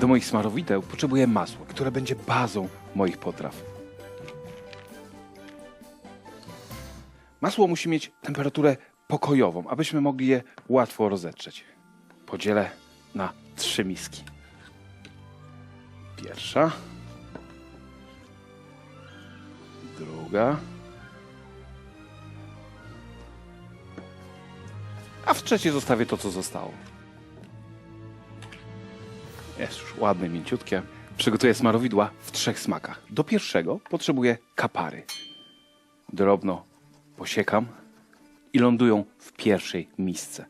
Do moich smarowideł potrzebuję masła, które będzie bazą moich potraw. Masło musi mieć temperaturę pokojową, abyśmy mogli je łatwo rozetrzeć. Podzielę na trzy miski. Pierwsza. Druga. A w trzeciej zostawię to, co zostało. Jest już ładne, mięciutkie. Przygotuję smarowidła w trzech smakach. Do pierwszego potrzebuję kapary. Drobno posiekam i lądują w pierwszej misce.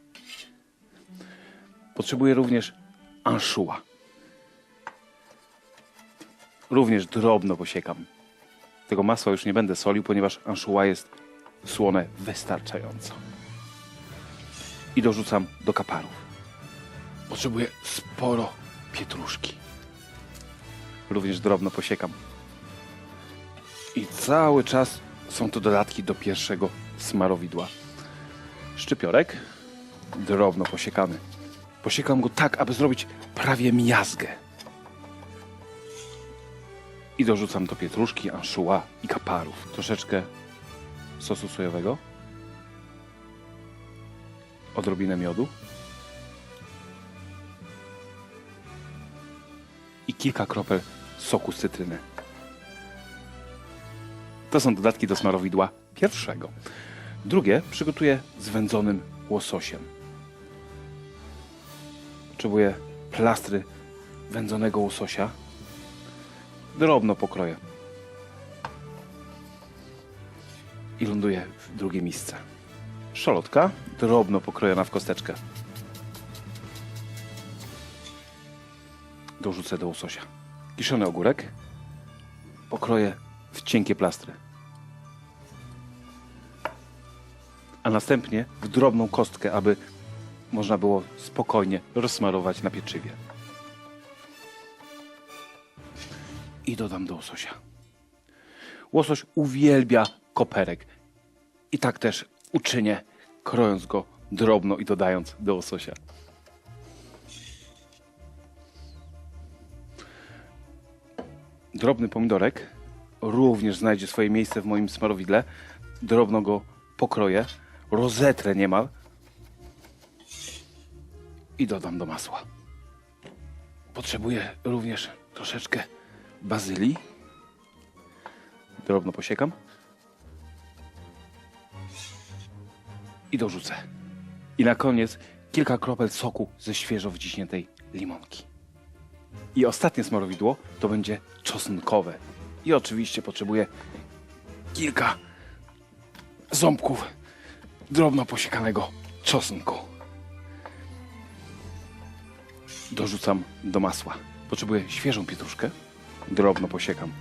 Potrzebuję również anchois. Również drobno posiekam. Tego masła już nie będę solił, ponieważ anchois jest słone wystarczająco. I dorzucam do kaparów. Potrzebuję sporo pietruszki. Również drobno posiekam. I cały czas są to dodatki do pierwszego smarowidła. Szczypiorek drobno posiekany. Posiekam go tak, aby zrobić prawie miazgę. I dorzucam do pietruszki, anchois i kaparów. Troszeczkę sosu sojowego. Odrobinę miodu. i kilka kropel soku z cytryny. To są dodatki do smarowidła pierwszego. Drugie przygotuję z wędzonym łososiem. Potrzebuję plastry wędzonego łososia. Drobno pokroję. I ląduję w drugiej misce. Szalotka drobno pokrojona w kosteczkę. dorzucę do łososia. Kiszony ogórek pokroję w cienkie plastry. A następnie w drobną kostkę, aby można było spokojnie rozsmarować na pieczywie. I dodam do łososia. Łosoś uwielbia koperek. I tak też uczynię, krojąc go drobno i dodając do łososia. drobny pomidorek również znajdzie swoje miejsce w moim smarowidle. Drobno go pokroję, rozetrę niemal i dodam do masła. Potrzebuję również troszeczkę bazylii. Drobno posiekam i dorzucę. I na koniec kilka kropel soku ze świeżo wciśniętej limonki. I ostatnie smarowidło to będzie czosnkowe. I oczywiście potrzebuję kilka ząbków drobno posiekanego czosnku. Dorzucam do masła. Potrzebuję świeżą pietruszkę. Drobno posiekam.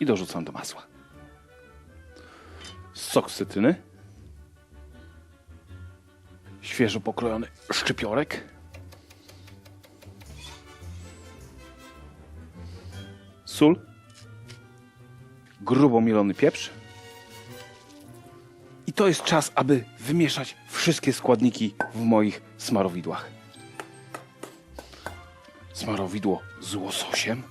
I dorzucam do masła. Sok z cytryny świeżo pokrojony szczypiorek. Sól. Grubo mielony pieprz. I to jest czas, aby wymieszać wszystkie składniki w moich smarowidłach. Smarowidło z łososiem.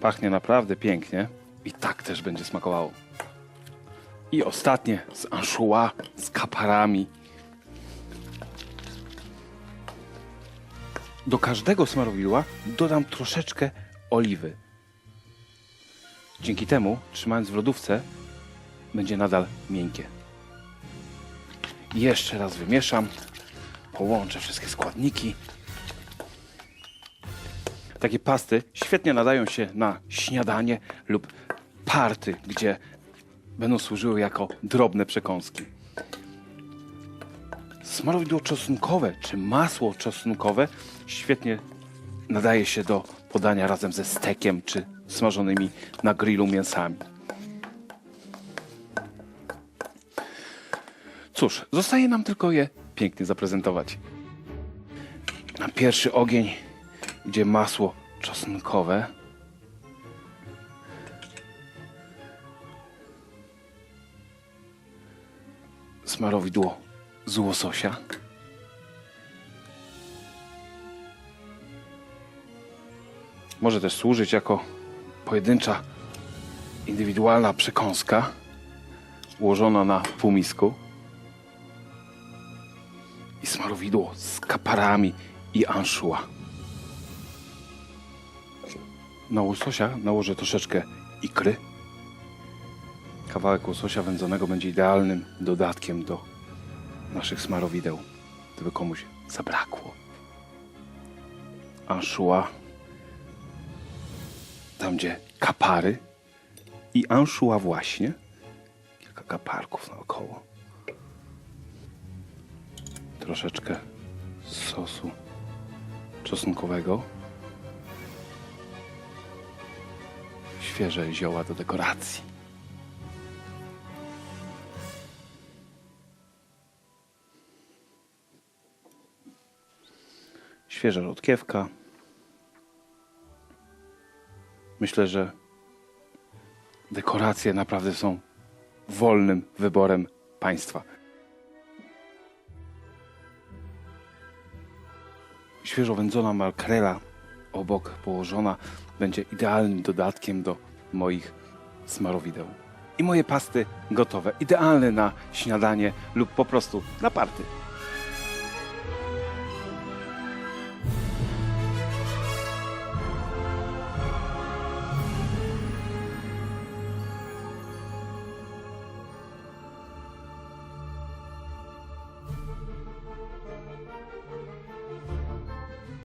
Pachnie naprawdę pięknie. I tak też będzie smakowało. I ostatnie z anchois, z kaparami. Do każdego smarowidła dodam troszeczkę oliwy. Dzięki temu, trzymając w lodówce, będzie nadal miękkie. Jeszcze raz wymieszam, połączę wszystkie składniki. Takie pasty świetnie nadają się na śniadanie lub party, gdzie będą służyły jako drobne przekąski. Smarowidło czosnkowe czy masło czosnkowe świetnie nadaje się do podania razem ze stekiem czy smażonymi na grillu mięsami. Cóż, zostaje nam tylko je pięknie zaprezentować. Na pierwszy ogień idzie masło czosnkowe. Smarowidło z łososia. Może też służyć jako pojedyncza, indywidualna przekąska ułożona na półmisku. I smarowidło z kaparami i anszua. Na łososia nałożę troszeczkę ikry. Kawałek łososia wędzonego będzie idealnym dodatkiem do naszych smarowideł, gdyby komuś zabrakło. Anszua, tam gdzie kapary i anszua właśnie. Kilka kaparków naokoło. Troszeczkę sosu czosnkowego. Świeże zioła do dekoracji. Świeża rzodkiewka. Myślę, że dekoracje naprawdę są wolnym wyborem państwa. Świeżo wędzona makrela obok położona będzie idealnym dodatkiem do moich smarowideł. I moje pasty gotowe, idealne na śniadanie lub po prostu na party.